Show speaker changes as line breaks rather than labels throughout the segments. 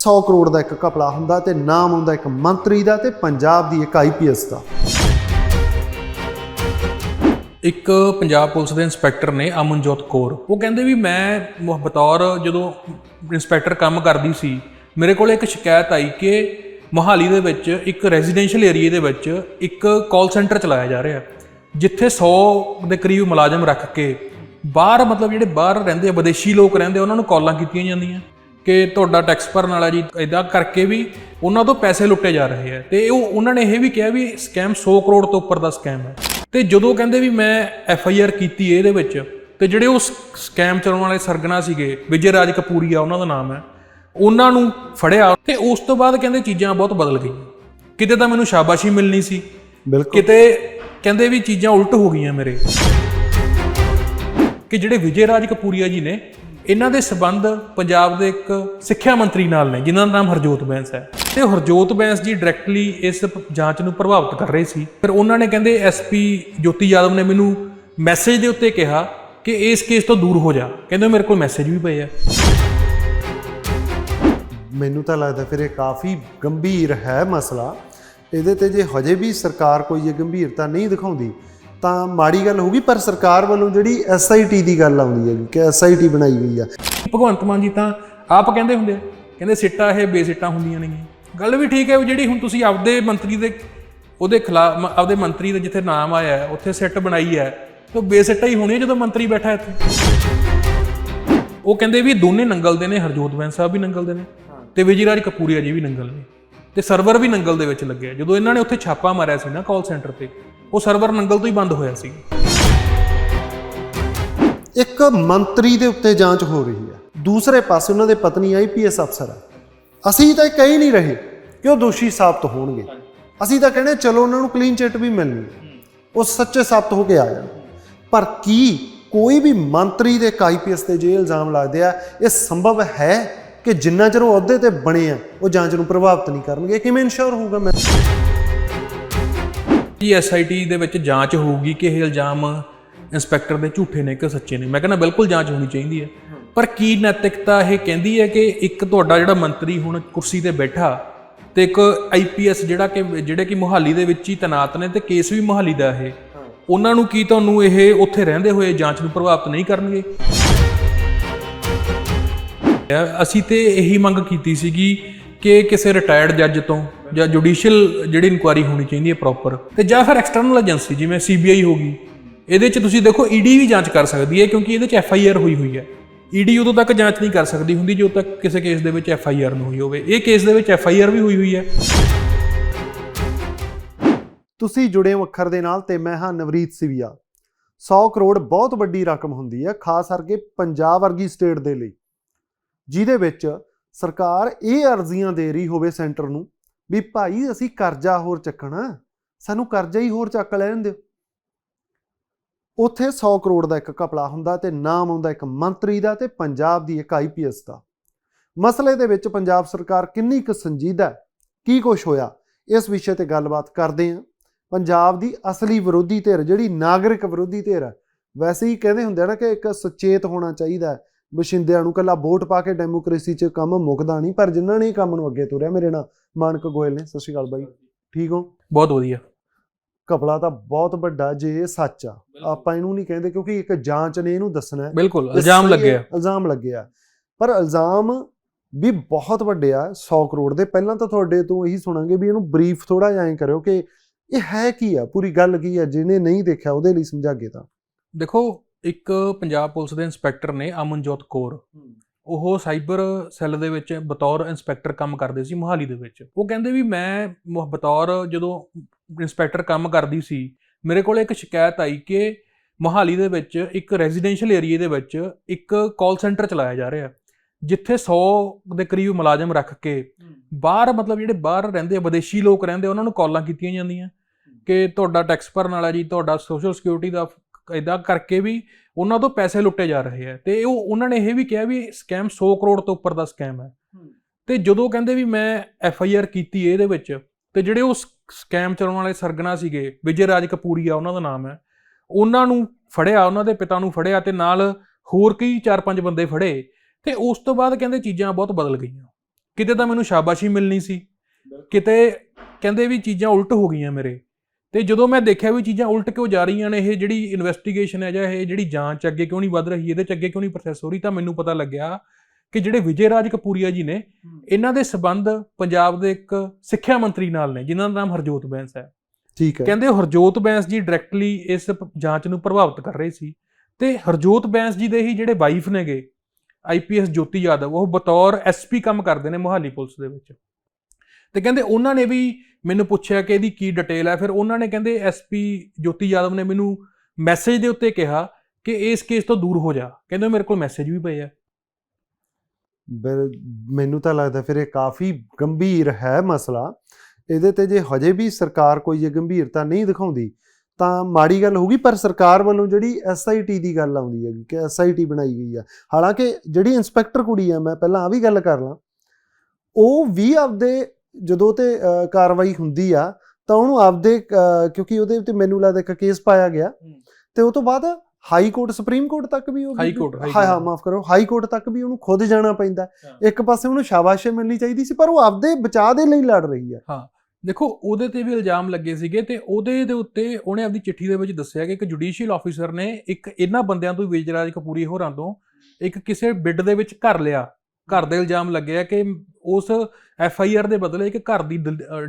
100 ਕਰੋੜ ਦਾ ਇੱਕ ਘਪਲਾ ਹੁੰਦਾ ਤੇ ਨਾਮ ਹੁੰਦਾ ਇੱਕ ਮੰਤਰੀ ਦਾ ਤੇ ਪੰਜਾਬ ਦੀ ਇੱਕ ਆਈਪੀਐਸ ਦਾ।
ਇੱਕ ਪੰਜਾਬ ਪੁਲਿਸ ਦੇ ਇੰਸਪੈਕਟਰ ਨੇ ਅਮਨਜੋਤ ਕੌਰ। ਉਹ ਕਹਿੰਦੇ ਵੀ ਮੈਂ ਬਤੌਰ ਜਦੋਂ ਇੰਸਪੈਕਟਰ ਕੰਮ ਕਰਦੀ ਸੀ, ਮੇਰੇ ਕੋਲ ਇੱਕ ਸ਼ਿਕਾਇਤ ਆਈ ਕਿ ਮੋਹਾਲੀ ਦੇ ਵਿੱਚ ਇੱਕ ਰੈਜ਼ੀਡੈਂਸ਼ੀਅਲ ਏਰੀਆ ਦੇ ਵਿੱਚ ਇੱਕ ਕਾਲ ਸੈਂਟਰ ਚਲਾਇਆ ਜਾ ਰਿਹਾ। ਜਿੱਥੇ 100 ਦੇ ਕਰੀਬ ਮੁਲਾਜ਼ਮ ਰੱਖ ਕੇ ਬਾਹਰ ਮਤਲਬ ਜਿਹੜੇ ਬਾਹਰ ਰਹਿੰਦੇ ਆ, ਵਿਦੇਸ਼ੀ ਲੋਕ ਰਹਿੰਦੇ ਉਹਨਾਂ ਨੂੰ ਕਾਲਾਂ ਕੀਤੀਆਂ ਜਾਂਦੀਆਂ। ਕਿ ਤੁਹਾਡਾ ਟੈਕਸ ਭਰਨ ਵਾਲਾ ਜੀ ਇਦਾਂ ਕਰਕੇ ਵੀ ਉਹਨਾਂ ਤੋਂ ਪੈਸੇ ਲੁੱਟੇ ਜਾ ਰਹੇ ਆ। ਤੇ ਉਹ ਉਹਨਾਂ ਨੇ ਇਹ ਵੀ ਕਿਹਾ ਵੀ ਸਕੈਮ 100 ਕਰੋੜ ਤੋਂ ਉੱਪਰ ਦਾ ਸਕੈਮ ਹੈ। ਤੇ ਜਦੋਂ ਕਹਿੰਦੇ ਵੀ ਮੈਂ ਐਫ ਆਈ ਆਰ ਕੀਤੀ ਇਹਦੇ ਵਿੱਚ ਤੇ ਜਿਹੜੇ ਉਹ ਸਕੈਮ ਚਲਾਉਣ ਵਾਲੇ ਸਰਗਨਾ ਸੀਗੇ ਵਿਜੇ ਰਾਜ ਕਪੂਰੀਆ ਉਹਨਾਂ ਦਾ ਨਾਮ ਹੈ ਉਹਨਾਂ ਨੂੰ ਫੜਿਆ ਤੇ ਉਸ ਤੋਂ ਬਾਅਦ ਕਹਿੰਦੇ ਚੀਜ਼ਾਂ ਬਹੁਤ ਬਦਲ ਗਈਆਂ। ਕਿਤੇ ਤਾਂ ਮੈਨੂੰ ਸ਼ਾਬਾਸ਼ੀ ਮਿਲਣੀ ਸੀ।
ਬਿਲਕੁਲ।
ਕਿਤੇ ਕਹਿੰਦੇ ਵੀ ਚੀਜ਼ਾਂ ਉਲਟ ਹੋ ਗਈਆਂ ਮੇਰੇ। ਕਿ ਜਿਹੜੇ ਵਿਜੇ ਰਾਜ ਕਪੂਰੀਆ ਜੀ ਨੇ ਇਹਨਾਂ ਦੇ ਸਬੰਧ ਪੰਜਾਬ ਦੇ ਇੱਕ ਸਿੱਖਿਆ ਮੰਤਰੀ ਨਾਲ ਨੇ, ਜਿਨ੍ਹਾਂ ਦਾ ਨਾਮ ਹਰਜੋਤ ਬੈਂਸ ਹੈ। ਤੇ ਹਰਜੋਤ ਬੈਂਸ ਜੀ ਡਾਇਰੈਕਟਲੀ ਇਸ ਜਾਂਚ ਨੂੰ ਪ੍ਰਭਾਵਿਤ ਕਰ ਰਹੇ ਸੀ। ਫਿਰ ਉਹਨਾਂ ਨੇ ਕਹਿੰਦੇ ਐਸਪੀ ਜੋਤੀ ਯਾਦਵ ਨੇ ਮੈਨੂੰ ਮੈਸੇਜ ਦੇ ਉੱਤੇ ਕਿਹਾ ਕਿ ਇਸ ਕੇਸ ਤੋਂ ਦੂਰ ਹੋ ਜਾ। ਕਹਿੰਦੇ, ਮੇਰੇ ਕੋਲ ਮੈਸੇਜ ਵੀ ਪਏ ਆ।
ਮੈਨੂੰ ਤਾਂ ਲੱਗਦਾ ਫਿਰ ਇਹ ਕਾਫੀ ਗੰਭੀਰ ਹੈ ਮਸਲਾ। ਇਹਦੇ ਤੇ ਜੇ ਹਜੇ ਵੀ ਸਰਕਾਰ ਕੋਈ ਇਹ ਗੰਭੀਰਤਾ ਨਹੀਂ ਦਿਖਾਉਂਦੀ ਤਾਂ ਮਾੜੀ ਗੱਲ ਹੋਊਗੀ, ਪਰ ਸਰਕਾਰ ਵੱਲੋਂ ਜਿਹੜੀ ਐਸਆਈਟੀ ਦੀ ਗੱਲ ਆਉਂਦੀ ਹੈ ਕਿ ਐਸਆਈਟੀ ਬਣਾਈ ਗਈ ਆ।
ਭਗਵੰਤ ਮਾਨ ਜੀ ਤਾਂ ਆਪ ਕਹਿੰਦੇ ਹੁੰਦੇ ਕਹਿੰਦੇ ਸਿੱਟਾ ਇਹ ਬੇਸਿੱਟਾਂ ਹੁੰਦੀਆਂ ਨੇਗੀਆਂ। ਗੱਲ ਵੀ ਠੀਕ ਹੈ ਵੀ ਜਿਹੜੀ ਹੁਣ ਤੁਸੀਂ ਆਪਦੇ ਮੰਤਰੀ ਦੇ, ਉਹਦੇ ਖਿਲਾਫ ਆਪਦੇ ਮੰਤਰੀ ਦੇ ਜਿੱਥੇ ਨਾਮ ਆਇਆ ਉੱਥੇ ਸਿੱਟ ਬਣਾਈ ਹੈ, ਤਾਂ ਬੇਸਿੱਟਾ ਹੀ ਹੋਣੀ ਜਦੋਂ ਮੰਤਰੀ ਬੈਠਾ ਇੱਥੇ। ਉਹ ਕਹਿੰਦੇ ਵੀ ਦੋਨੇ ਨੰਗਲ ਦੇ ਨੇ, ਹਰਜੋਤ ਬੈਂਸ ਸਾਹਿਬ ਵੀ ਨੰਗਲ ਦੇ ਨੇ, ਤੇ ਵਿਜੇਰਾਜ ਕਪੂਰੀਆ ਜੀ ਵੀ ਨੰਗਲ ਨੇ, ਤੇ ਸਰਵਰ ਵੀ ਨੰਗਲ ਦੇ ਵਿੱਚ ਲੱਗਿਆ ਜਦੋਂ ਇਹਨਾਂ ਨੇ ਉੱਥੇ ਛਾਪਾ ਮਾਰਿਆ ਸੀ ਨਾ ਕਾਲ ਸੈਂਟਰ ਤੇ ਉਹ ਸਰਵਰ ਨੰਗਲ ਤੋਂ ਹੀ ਬੰਦ ਹੋਇਆ ਸੀ।
ਇੱਕ ਮੰਤਰੀ ਦੇ ਉੱਤੇ ਜਾਂਚ ਹੋ ਰਹੀ ਹੈ। ਦੂਸਰੇ ਪਾਸੇ ਉਹਨਾਂ ਦੇ ਪਤਨੀ ਆਈਪੀਐਸ ਅਫਸਰ ਹੈ। ਅਸੀਂ ਤਾਂ ਇਹ ਕਹਿ ਨਹੀਂ ਰਹੇ ਕਿ ਉਹ ਦੋਸ਼ੀ ਸਾਬਤ ਹੋਣਗੇ। ਅਸੀਂ ਤਾਂ ਕਹਿੰਦੇ ਚਲੋ ਉਹਨਾਂ ਨੂੰ ਕਲੀਨ ਚਿੱਟ ਵੀ ਮਿਲਣੀ ਉਹ ਸੱਚੇ ਸਾਬਤ ਹੋ ਕੇ ਆ ਜਾਣ। ਪਰ ਕੀ ਕੋਈ ਵੀ ਮੰਤਰੀ ਦੇ ਆਈਪੀਐਸ ਤੇ ਜੇ ਇਲਜ਼ਾਮ ਲੱਗਦੇ ਆ, ਇਹ ਸੰਭਵ ਹੈ ਕਿ ਜਿੰਨਾ ਚਿਰ ਉਹ ਅਹੁਦੇ ਤੇ ਬਣੇ ਆ, ਉਹ ਜਾਂਚ ਨੂੰ ਪ੍ਰਭਾਵਿਤ ਨਹੀਂ ਕਰਨਗੇ? ਕਿਵੇਂ ਇਨਸ਼ੋਰ ਹੋਊਗਾ ਮੈਂ?
ਜੀ ਐਸਆਈਟੀ ਦੇ ਵਿੱਚ ਜਾਂਚ ਹੋਊਗੀ ਕਿ ਇਹ ਇਲਜ਼ਾਮ ਇੰਸਪੈਕਟਰ ਦੇ ਝੂਠੇ ਨੇ ਕਿ ਸੱਚੇ ਨੇ। ਮੈਂ ਕਹਿੰਦਾ ਬਿਲਕੁਲ ਜਾਂਚ ਹੋਣੀ ਚਾਹੀਦੀ ਹੈ। ਪਰ ਕੀ ਨੈਤਿਕਤਾ ਇਹ ਕਹਿੰਦੀ ਹੈ ਕਿ ਇੱਕ ਤੁਹਾਡਾ ਜਿਹੜਾ ਮੰਤਰੀ ਹੁਣ ਕੁਰਸੀ ਤੇ ਬੈਠਾ ਤੇ ਇੱਕ ਆਈਪੀਐਸ ਜਿਹੜਾ ਕਿ, ਜਿਹੜੇ ਕਿ ਮੁਹਾਲੀ ਦੇ ਵਿੱਚ ਹੀ ਤੈਨਾਤ ਨੇ ਤੇ ਕੇਸ ਵੀ ਮੁਹਾਲੀ ਦਾ ਇਹ। ਉਹਨਾਂ ਨੂੰ ਕੀ ਤੁਹਾਨੂੰ ਇਹ ਉੱਥੇ ਰਹਿੰਦੇ ਹੋਏ ਜਾਂਚ ਨੂੰ ਪ੍ਰਭਾਵਿਤ ਨਹੀਂ ਕਰਨਗੇ? ਅਸੀਂ ਤੇ ਇਹੀ ਮੰਗ ਕੀਤੀ ਸੀਗੀ ਕਿ ਕਿਸੇ ਰਿਟਾਇਰਡ ਜੱਜ ਤੋਂ ਜਾਂ ਜੁਡੀਸ਼ੀਅਲ ਜਿਹੜੀ ਇਨਕੁਆਇਰੀ ਹੋਣੀ ਚਾਹੀਦੀ ਹੈ ਪ੍ਰੋਪਰ ਤੇ ਜਾਂ ਫਿਰ ਐਕਸਟਰਨਲ ਏਜੰਸੀ ਜਿਵੇਂ ਸੀਬੀਆਈ ਹੋਗੀ ਇਹਦੇ 'ਚ ਤੁਸੀਂ ਦੇਖੋ ਈਡੀ ਵੀ ਜਾਂਚ ਕਰ ਸਕਦੀ ਹੈ, ਕਿਉਂਕਿ ਇਹਦੇ 'ਚ ਐਫਆਈਆਰ ਹੋਈ ਹੋਈ ਹੈ। ਈਡੀ ਉਦੋਂ ਤੱਕ ਜਾਂਚ ਨਹੀਂ ਕਰ ਸਕਦੀ ਹੁੰਦੀ, ਜਦੋਂ ਤੱਕ ਕਿਸੇ ਕੇਸ ਦੇ ਵਿੱਚ ਐਫਆਈਆਰ ਨਹੀਂ ਹੋਈ ਹੋਵੇ। ਇਹ ਕੇਸ ਦੇ ਵਿੱਚ ਐਫਆਈਆਰ ਵੀ ਹੋਈ ਹੋਈ ਹੈ।
ਤੁਸੀਂ ਜੁੜੇ ਹੋ ਅੱਖਰ ਦੇ ਨਾਲ, ਤੇ ਮੈਂ ਹਾਂ ਨਵਰੀਤ ਸਿਵਿਆ। 100 ਕਰੋੜ ਬਹੁਤ ਵੱਡੀ ਰਕਮ ਹੁੰਦੀ ਹੈ, ਖਾਸ ਕਰਕੇ ਪੰਜਾਬ ਵਰਗੀ ਸਟੇਟ ਦੇ ਲਈ। ਜਿਹਦੇ ਵਿੱਚ ਸਰਕਾਰ ਇਹ ਅਰਜ਼ੀਆਂ ਦੇ ਰਹੀ ਹੋਵੇ ਸੈਂਟਰ ਨੂੰ ਵੀ ਭਾਈ ਅਸੀਂ ਕਰਜ਼ਾ ਹੋਰ ਚੱਕਣਾ, ਸਾਨੂੰ ਕਰਜ਼ਾ ਹੀ ਹੋਰ ਚੱਕ ਲੈਣ ਦਿਓ। ਉੱਥੇ 100 ਕਰੋੜ ਦਾ ਇੱਕ ਕਪਲਾ ਹੁੰਦਾ ਤੇ ਨਾਮ ਆਉਂਦਾ ਇੱਕ ਮੰਤਰੀ ਦਾ ਤੇ ਪੰਜਾਬ ਦੀ ਇੱਕ ਆਈਪੀਐਸ ਦਾ। ਮਸਲੇ ਦੇ ਵਿੱਚ ਪੰਜਾਬ ਸਰਕਾਰ ਕਿੰਨੀ ਕੁ ਸੰਜੀਦਾ ਕੀ ਕੁਝ ਹੋਇਆ, ਇਸ ਵਿਸ਼ੇ ਤੇ ਗੱਲਬਾਤ ਕਰਦੇ ਹਾਂ। ਪੰਜਾਬ ਦੀ ਅਸਲੀ ਵਿਰੋਧੀ ਧਿਰ ਜਿਹੜੀ ਨਾਗਰਿਕ ਵਿਰੋਧੀ ਧਿਰ ਹੈ, ਵੈਸੇ ਹੀ ਕਹਿੰਦੇ ਹੁੰਦੇ ਆ ਨਾ ਕਿ ਇੱਕ ਸੁਚੇਤ ਹੋਣਾ ਚਾਹੀਦਾ ਬਸ਼ਿੰਦਿਆਂ ਨੂੰ ਕੱਲਾ ਵੋਟ ਪਾ ਕੇ ਡੈਮੋਕ੍ਰੇਸੀ 'ਚ ਕੰਮ ਮੁੱਕਦਾ ਨਹੀਂ ਪਰ ਜਿਨ੍ਹਾਂ ਨੇ ਕੰਮ ਨੂੰ ਅੱਗੇ ਤੋਰਿਆ ਮੇਰੇ ਨਾਲ ਮਾਨਕ ਗੋਇਲ ਨੇ। ਸਤਿ ਸ਼੍ਰੀ ਅਕਾਲ ਬਾਈ। ਠੀਕ ਹੋ?
ਬਹੁਤ ਵਧੀਆ।
ਕਪਲਾ ਤਾਂ ਬਹੁਤ ਵੱਡਾ ਜੇ ਇਹ ਸੱਚ ਆ। ਆਪਾਂ ਇਹਨੂੰ ਨਹੀਂ ਕਹਿੰਦੇ ਕਿਉਂਕਿ ਇੱਕ ਜਾਂਚ ਨੇ ਇਹਨੂੰ ਦੱਸਣਾ ਹੈ।
ਬਿਲਕੁਲ ਇਲਜ਼ਾਮ ਲੱਗਿਆ
ਇਲਜ਼ਾਮ ਲੱਗਿਆ ਪਰ ਇਲਜ਼ਾਮ ਵੀ ਬਹੁਤ ਵੱਡੇ ਆ 100 ਕਰੋੜ ਦੇ। ਪਹਿਲਾਂ ਤਾਂ ਤੁਹਾਡੇ ਤੋਂ ਇਹੀ ਸੁਣਾਂਗੇ ਵੀ ਇਹਨੂੰ ਬਰੀਫ ਥੋੜਾ ਜਿਹਾ ਐਂ ਕਰਿਓ ਕਿ ਇਹ ਹੈ ਕੀ ਆ? ਪੂਰੀ ਗੱਲ ਕੀ ਆ? ਜਿਹਨੇ ਨਹੀਂ ਦੇਖਿਆ ਉਹਦੇ ਲਈ ਸਮਝਾਗੇ ਤਾਂ।
ਦੇਖੋ ਇੱਕ ਪੰਜਾਬ ਪੁਲਿਸ ਦੇ ਇੰਸਪੈਕਟਰ ਨੇ ਅਮਨਜੋਤ ਕੌਰ। ਉਹ ਸਾਈਬਰ ਸੈੱਲ ਦੇ ਵਿੱਚ ਬਤੌਰ ਇੰਸਪੈਕਟਰ ਕੰਮ ਕਰਦੇ ਸੀ ਮੁਹਾਲੀ ਦੇ ਵਿੱਚ। ਉਹ ਕਹਿੰਦੇ ਵੀ ਮੈਂ ਬਤੌਰ ਜਦੋਂ ਇੰਸਪੈਕਟਰ ਕੰਮ ਕਰਦੀ ਸੀ ਮੇਰੇ ਕੋਲ ਇੱਕ ਸ਼ਿਕਾਇਤ ਆਈ ਕਿ ਮੁਹਾਲੀ ਦੇ ਵਿੱਚ ਇੱਕ ਰੈਜ਼ੀਡੈਂਸ਼ੀਅਲ ਏਰੀਆ ਦੇ ਵਿੱਚ ਇੱਕ ਕਾਲ ਸੈਂਟਰ ਚਲਾਇਆ ਜਾ ਰਿਹਾ। ਜਿੱਥੇ 100 ਦੇ ਕਰੀਬ ਮੁਲਾਜ਼ਮ ਰੱਖ ਕੇ ਬਾਹਰ ਮਤਲਬ ਜਿਹੜੇ ਬਾਹਰ ਰਹਿੰਦੇ ਆ ਵਿਦੇਸ਼ੀ ਲੋਕ ਰਹਿੰਦੇ ਉਹਨਾਂ ਨੂੰ ਕਾਲਾਂ ਕੀਤੀਆਂ ਜਾਂਦੀਆਂ। ਕਿ ਤੁਹਾਡਾ ਟੈਕਸ ਭਰਨ ਵਾਲਾ ਜੀ ਤੁਹਾਡਾ ਸੋਸ਼ਲ ਸਿਕਿਉਰਿਟੀ ਦਾ ਇਦਾਂ ਕਰਕੇ ਵੀ ਉਹਨਾਂ ਤੋਂ ਪੈਸੇ ਲੁੱਟੇ ਜਾ ਰਹੇ ਆ। ਤੇ ਉਹ ਉਹਨਾਂ ਨੇ ਇਹ ਵੀ ਕਿਹਾ ਵੀ ਸਕੈਮ 100 ਕਰੋੜ ਤੋਂ ਉੱਪਰ ਦਾ ਸਕੈਮ ਹੈ। ਤੇ ਜਦੋਂ ਕਹਿੰਦੇ ਵੀ ਮੈਂ ਐਫ ਆਈ ਆਰ ਕੀਤੀ ਇਹਦੇ ਵਿੱਚ ਤੇ ਜਿਹੜੇ ਉਹ ਸਕੈਮ ਚਲਾਉਣ ਵਾਲੇ ਸਰਗਨਾ ਸੀਗੇ ਵਿਜੇ ਰਾਜ ਕਪੂਰੀਆ ਉਹਨਾਂ ਦਾ ਨਾਮ ਹੈ ਉਹਨਾਂ ਨੂੰ ਫੜਿਆ ਉਹਨਾਂ ਦੇ ਪਿਤਾ ਨੂੰ ਫੜਿਆ ਤੇ ਨਾਲ ਹੋਰ ਕਈ 4-5 ਬੰਦੇ ਫੜੇ ਤੇ ਉਸ ਤੋਂ ਬਾਅਦ ਕਹਿੰਦੇ ਚੀਜ਼ਾਂ ਬਹੁਤ ਬਦਲ ਗਈਆਂ। ਕਿਤੇ ਤਾਂ ਮੈਨੂੰ ਸ਼ਾਬਾਸ਼ੀ ਮਿਲਣੀ ਸੀ ਕਿਤੇ ਕਹਿੰਦੇ ਵੀ ਚੀਜ਼ਾਂ ਉਲਟ ਹੋ ਗਈਆਂ ਮੇਰੇ। ਤੇ ਜਦੋਂ ਮੈਂ ਦੇਖਿਆ ਵੀ ਚੀਜ਼ਾਂ ਉਲਟ ਕਿਉਂ ਜਾ ਰਹੀਆਂ ਨੇ ਇਹ ਜਿਹੜੀ ਇਨਵੈਸਟੀਗੇਸ਼ਨ ਹੈ ਜਾਂ ਇਹ ਜਿਹੜੀ ਜਾਂਚ ਅੱਗੇ ਕਿਉਂ ਨਹੀਂ ਵੱਧ ਰਹੀ ਇਹਦੇ ਚ ਅੱਗੇ ਕਿਉਂ ਨਹੀਂ ਪ੍ਰੋਸੈਸ ਹੋ ਰਹੀ ਤਾਂ ਮੈਨੂੰ ਪਤਾ ਲੱਗਿਆ ਕਿ ਜਿਹੜੇ ਵਿਜੇ ਰਾਜ ਕਪੂਰੀਆ ਜੀ ਨੇ ਇਹਨਾਂ ਦੇ ਸਬੰਧ ਪੰਜਾਬ ਦੇ ਇੱਕ ਸਿੱਖਿਆ ਮੰਤਰੀ ਨਾਲ ਨੇ ਜਿਨ੍ਹਾਂ ਦਾ ਨਾਮ ਹਰਜੋਤ ਬੈਂਸ ਹੈ।
ਠੀਕ ਹੈ।
ਕਹਿੰਦੇ ਹਰਜੋਤ ਬੈਂਸ ਜੀ ਡਾਇਰੈਕਟਲੀ ਇਸ ਜਾਂਚ ਨੂੰ ਪ੍ਰਭਾਵਿਤ ਕਰ ਰਹੇ ਸੀ ਤੇ ਹਰਜੋਤ ਬੈਂਸ ਜੀ ਦੇ ਹੀ ਜਿਹੜੇ ਵਾਈਫ ਨੇਗੇ ਆਈਪੀਐਸ ਜੋਤੀ ਯਾਦਵ ਉਹ ਬਤੌਰ ਐਸਪੀ ਕੰਮ ਕਰਦੇ ਨੇ ਮੋਹਾਲੀ ਪੁਲਿਸ ਦੇ ਵਿੱਚ। ਤੇ ਕਹਿੰਦੇ ਉਹਨਾਂ ਨੇ ਵੀ ਮੈਨੂੰ ਪੁੱਛਿਆ ਕਿ ਇਹਦੀ ਕੀ ਡਿਟੇਲ ਹੈ। ਫਿਰ ਉਹਨਾਂ ਨੇ ਕਹਿੰਦੇ ਐਸਪੀ ਜੋਤੀ ਯਾਦਵ ਨੇ ਮੈਨੂੰ ਮੈਸੇਜ ਦੇ ਉੱਤੇ ਕਿਹਾ ਕਿ ਇਸ ਕੇਸ ਤੋਂ ਦੂਰ ਹੋ ਜਾ। ਕਹਿੰਦੇ ਮੇਰੇ ਕੋਲ ਮੈਸੇਜ ਵੀ ਪਏ ਆ।
ਮੈਨੂੰ ਤਾਂ ਲੱਗਦਾ ਫਿਰ ਇਹ ਕਾਫੀ ਗੰਭੀਰ ਹੈ ਮਸਲਾ। ਇਹਦੇ ਤੇ ਜੇ ਹਜੇ ਵੀ ਸਰਕਾਰ ਕੋਈ ਇਹ ਗੰਭੀਰਤਾ ਨਹੀਂ ਦਿਖਾਉਂਦੀ, ਤਾਂ ਮਾੜੀ ਗੱਲ ਹੋਊਗੀ, ਪਰ ਸਰਕਾਰ ਵੱਲੋਂ ਜਿਹੜੀ ਐਸਆਈਟੀ ਦੀ ਗੱਲ ਆਉਂਦੀ ਹੈਗੀ ਕਿ ਐਸਆਈਟੀ ਬਣਾਈ ਗਈ ਆ। ਹਾਲਾਂਕਿ ਜਿਹੜੀ ਇਨਸਪੈਕਟਰ ਕੁੜੀ ਆ, ਮੈਂ ਪਹਿਲਾਂ ਆ ਵੀ ਗੱਲ ਕਰ ਲਾਂ। ਉਹ ਵੀ ਆਪਦੇ ਜਦੋਂ ਤੇ ਕਾਰਵਾਈ ਹੁੰਦੀ ਆ ਤਾਂ ਉਹਨੂੰ ਆਪਦੇ ਕਿਉਂਕਿ ਉਹਦੇ ਉੱਤੇ ਮੈਨੂੰ ਲੱਗਦਾ ਇੱਕ ਕੇਸ ਪਾਇਆ ਗਿਆ। ਤੇ ਉਹ ਤੋਂ ਬਾਅਦ ਹਾਈ ਕੋਰਟ ਸੁਪਰੀਮ ਕੋਰਟ ਤੱਕ ਵੀ ਉਹ
ਹਾਈ ਕੋਰਟ,
ਹਾਂ। ਮਾਫ ਕਰੋ ਹਾਈ ਕੋਰਟ ਤੱਕ ਵੀ ਉਹਨੂੰ ਖੁਦ ਜਾਣਾ ਪੈਂਦਾ। ਇੱਕ ਪਾਸੇ ਉਹਨੂੰ ਸ਼ਾਬਾਸ਼ੇ ਮਿਲਣੀ ਚਾਹੀਦੀ ਸੀ ਪਰ ਉਹ ਆਪਦੇ ਬਚਾਅ ਦੇ ਲਈ ਲੜ ਰਹੀ ਹੈ।
ਦੇਖੋ ਉਹਦੇ ਤੇ ਵੀ ਇਲਜ਼ਾਮ ਲੱਗੇ ਸੀਗੇ ਤੇ ਉਹਦੇ ਦੇ ਉੱਤੇ ਉਹਨੇ ਆਪਣੀ ਚਿੱਠੀ ਦੇ ਵਿੱਚ ਦੱਸਿਆ ਕਿ ਇੱਕ ਜੁਡੀਸ਼ੀਅਲ ਆਫੀਸਰ ਨੇ ਇੱਕ ਇਹਨਾਂ ਬੰਦਿਆਂ ਤੋਂ ਵਿਜਰਾਜ ਕਪੂਰੀ ਹੋਰਾਂ ਤੋਂ ਇੱਕ ਕਿਸੇ ਬਿੱਡ ਦੇ ਵਿੱਚ ਘਰ ਲਿਆ। ਘਰ ਦੇ ਇਲਜ਼ਾਮ ਲੱਗਿਆ ਕਿ ਉਸ ਐਫ ਆਈ ਆਰ ਦੇ ਬਦਲੇ ਇੱਕ ਘਰ ਦੀ